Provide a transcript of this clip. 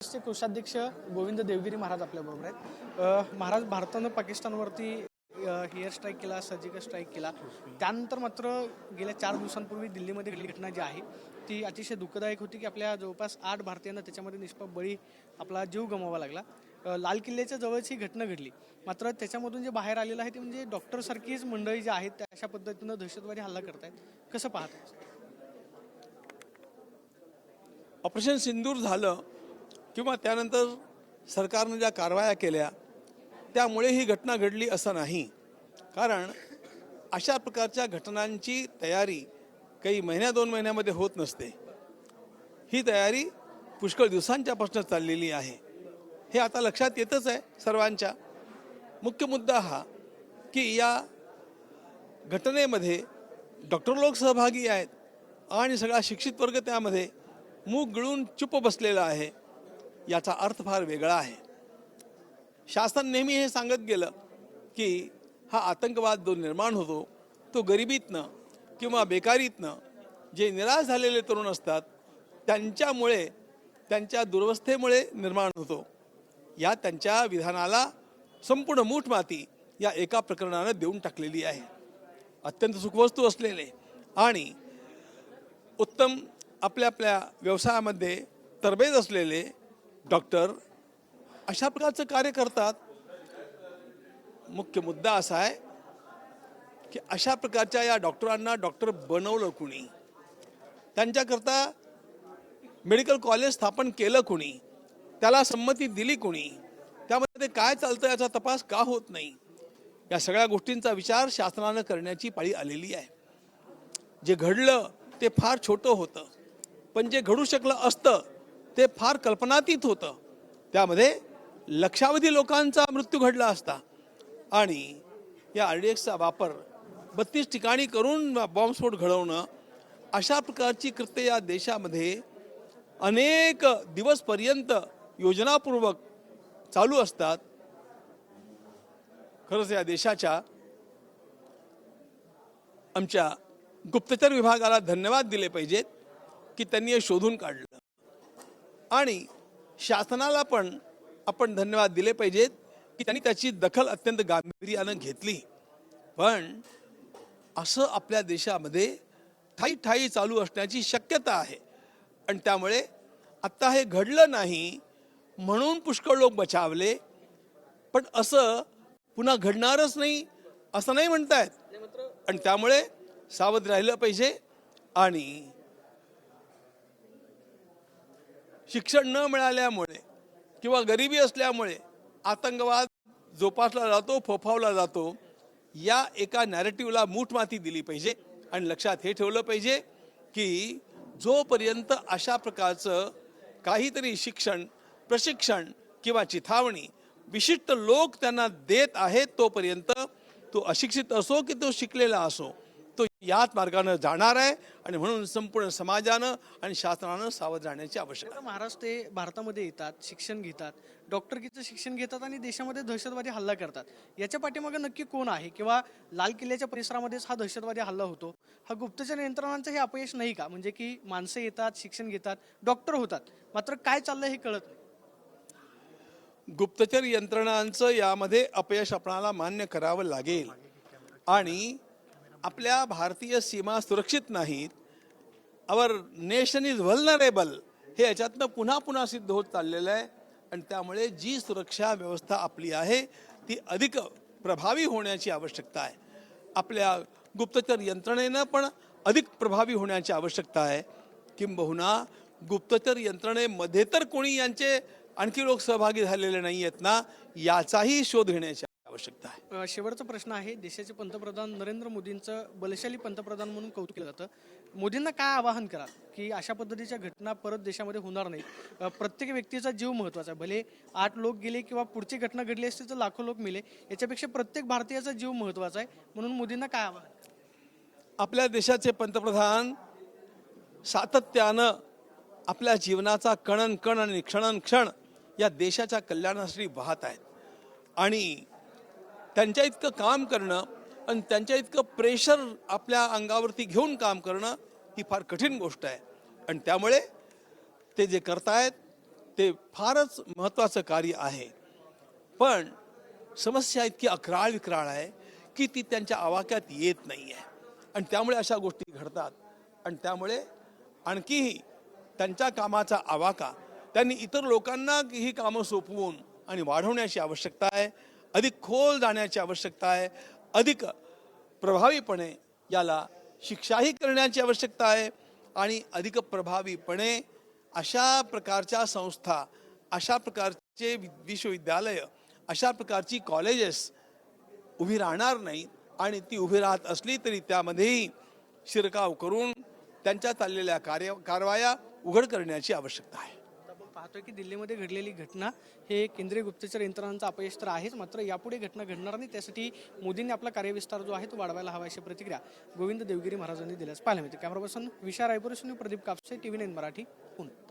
चे कोषाध्यक्ष गोविंद देवगिरी महाराज आपल्याबरोबर आहेत. महाराज भारतानं पाकिस्तानवरती हेअर स्ट्राईक केला सर्जिकल स्ट्राईक केला. त्यानंतर मात्र गेल्या चार दिवसांपूर्वी दिल्लीमध्ये घडली घटना जी आहे ती अतिशय दुःखदायक होती की आपल्या जवळपास आठ भारतीयांना त्याच्यामध्ये निष्पाप बळी आपला जीव गमवावा लागला. लाल किल्ल्याच्या जवळच ही घटना घडली. मात्र त्याच्यामधून जे बाहेर आलेलं आहे ते म्हणजे डॉक्टरसारखीच मंडळी जी आहेत त्या अशा पद्धतीनं दहशतवादी हल्ला करतायत. कसं पाहत ऑपरेशन सिंदूर झालं. किंवा त्यानंतर सरकारनं ज्या कारवाया केल्या त्यामुळे ही घटना घडली असं नाही. कारण अशा प्रकारच्या घटनांची तयारी काही महिन्या दोन महिन्यामध्ये होत नसते. ही तयारी पुष्कळ दिवसांच्यापासून चाललेली आहे. हे आता लक्षात येतच आहे सर्वांच्या. मुख्य मुद्दा हा की या घटनेमध्ये डॉक्टर लोक सहभागी आहेत आणि सगळा शिक्षित वर्ग त्यामध्ये मूग गिळून चुप बसलेला आहे. याचा अर्थ फार वेगळा आहे. शासन नेहमी हे सांगत गेलं की हा आतंकवाद जो निर्माण होतो तो गरिबीतनं किंवा बेकारीतनं जे निराश झालेले तरुण असतात त्यांच्यामुळे त्यांच्या दुर्वस्थेमुळे निर्माण होतो. या त्यांच्या विधानाला संपूर्ण मूठ माती या एका प्रकरणानं देऊन टाकलेली आहे. अत्यंत सुखवस्तू असलेले आणि उत्तम आपल्या आपल्या व्यवसायामध्ये तरबेज असलेले डॉक्टर अशा प्रकारचं कार्य करतात. मुख्य मुद्दा असा आहे की अशा प्रकारच्या या डॉक्टरांना डॉक्टर बनवलं कुणी? त्यांच्याकरता मेडिकल कॉलेज स्थापन केलं कुणी? त्याला संमती दिली कुणी? त्यामध्ये काय चालतं याचा तपास का होत नाही? या सगळ्या गोष्टींचा विचार शासनानं करण्याची पाळी आलेली आहे. जे घडलं ते फार छोटं होतं. पण जे घडू शकलं असतं ते फार कल्पनातीत होतं. त्यामध्ये लक्षावधी लोकांचा मृत्यू घडला असता. आणि या आर डी एक्सचा वापर बत्तीस ठिकाणी करून बॉम्बस्फोट घडवणं अशा प्रकारची कृत्य या देशामध्ये अनेक दिवसपर्यंत योजनापूर्वक चालू असतात. खरंच या देशाच्या आमच्या गुप्तचर विभागाला धन्यवाद दिले पाहिजेत की त्यांनी हे शोधून काढलं. आणि शासनाला पण आपण धन्यवाद दिले पाहिजेत की त्यांनी त्याची दखल अत्यंत गांभीर्यानं घेतली. पण असं आपल्या देशामध्ये ठाई ठाई चालू असण्याची शक्यता आहे. आणि त्यामुळे आत्ता हे घडलं नाही म्हणून पुष्कळ लोक बचावले. पण असं पुन्हा घडणारच नाही असं नाही म्हणतायत. आणि त्यामुळे सावध राहिलं पाहिजे आणि शिक्षण न मिळाल्यामुळे किंवा गरिबी असल्यामुळे आतंकवाद जोपासला जातो फोफावला जातो या एका नॅरेटिव्हला मूठ माती दिली पाहिजे. आणि लक्षात हे ठेवलं पाहिजे की जोपर्यंत अशा प्रकारचं काहीतरी शिक्षण प्रशिक्षण किंवा चिथावणी विशिष्ट लोक त्यांना देत आहेत तोपर्यंत तो अशिक्षित असो की तो शिकलेला असो याच मार्गानं जाणार आहे आणि म्हणून संपूर्ण समाजानं आणि शासनानं सावध राहण्याची आवश्यकता महाराज ते भारतामध्ये येतात शिक्षण घेतात डॉक्टरकीचं शिक्षण घेतात आणि देशामध्ये दहशतवादी हल्ला करतात. याच्या पाठीमागे नक्की कोण आहे? किंवा लाल किल्ल्याच्या परिसरामध्येच हा दहशतवादी हल्ला होतो? हा गुप्तचर यंत्रणांचं हे अपयश नाही का? म्हणजे की माणसं येतात शिक्षण घेतात डॉक्टर होतात. मात्र काय चाललंय हे कळत नाही. गुप्तचर यंत्रणांचं यामध्ये अपयश आपणाला मान्य करावं लागेल. आणि आपल्या भारतीय सीमा सुरक्षित नाहीत. अवर नेशन इज व्हलनरेबल हे याच्यातनं पुन्हा पुन्हा सिद्ध होत चाललेलं आहे. आणि त्यामुळे जी सुरक्षा व्यवस्था आपली आहे ती अधिक प्रभावी होण्याची आवश्यकता आहे. आपल्या गुप्तचर यंत्रणेनं पण अधिक प्रभावी होण्याची आवश्यकता आहे. किंबहुना गुप्तचर यंत्रणेमध्ये तर कोणी यांचे आणखी लोक सहभागी झालेले नाही आहेत ना याचाही शोध घेण्याची आवश्यकता आहे. अ, शेवटचा प्रश्न आहे देशाचे पंतप्रधान नरेंद्र मोदींचं बलशाली पंतप्रधान म्हणून कौतुक केलं जातं. मोदींना काय आवाहन कराल? की अशा पद्धतीच्या घटना परत देशामध्ये होणार नाहीत. अ, प्रत्येक व्यक्तीचा जीव महत्त्वाचा आहे. भले आठ लोक गेले किंवा पुढची घटना घडली असती तर लाखो लोक मेले. याच्यापेक्षा प्रत्येक भारतीयाचा जीव महत्त्वाचा आहे. म्हणून मोदींना काय आवाहन? आपल्या देशाचे पंतप्रधान सातत्यानं आपल्या जीवनाचा कणन कण आणि क्षणन क्षण या देशाच्या कल्याणासाठी वाहत आहेत. आणि त्यांच्या इतकं काम करणं आणि त्यांच्या इतकं प्रेशर आपल्या अंगावरती घेऊन काम करणं ही फार कठीण गोष्ट आहे. आणि त्यामुळे ते जे करतायत ते फारच महत्त्वाचं कार्य आहे. पण समस्या इतकी अकराळ विक्राळ आहे की ती त्यांच्या आवाक्यात येत नाही आहे आणि त्यामुळे अशा गोष्टी घडतात. आणि त्यामुळे आणखीही त्यांच्या कामाचा आवाका त्यांनी इतर लोकांना ही कामं सोपवून आणि वाढवण्याची आवश्यकता आहे. अधिक खोल जाण्याची आवश्यकता आहे अधिक प्रभावीपणे याला शिक्षाही करण्याची आवश्यकता आहे आणि अधिक प्रभावीपणे अशा प्रकारच्या संस्था अशा प्रकारचे वि- विश्वविद्यालय अशा प्रकारची कॉलेजेस उभी राहणार नाही आणि ती उभी राहत असली तरी त्यामध्येही शिरकाव करून त्यांच्या चाललेल्या कार्य कारवाया उघड करण्याची आवश्यकता आहे. पाहतोय की दिल्लीमध्ये घडलेली घटना हे केंद्रीय गुप्तचर यंत्रणांचं अपयश तर आहेच मात्र यापुढे घटना घडणार नाही त्यासाठी मोदींनी आपला कार्यविस्तार जो आहे तो वाढवायला हवा अशी प्रतिक्रिया गोविंद देवगिरी महाराजांनी दिल्यास पाहायला मिळते. कॅमेरा पर्सन विशा रायपुरेशन प्रदीप कापसे टीव्ही नाईन मराठी पुणे.